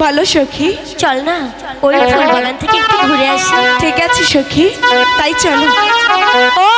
বলো সখী। চল না ওই ফুল বাগান থেকে একটু ঘুরে আসি। ঠিক আছে সখী। তাই চলো। ও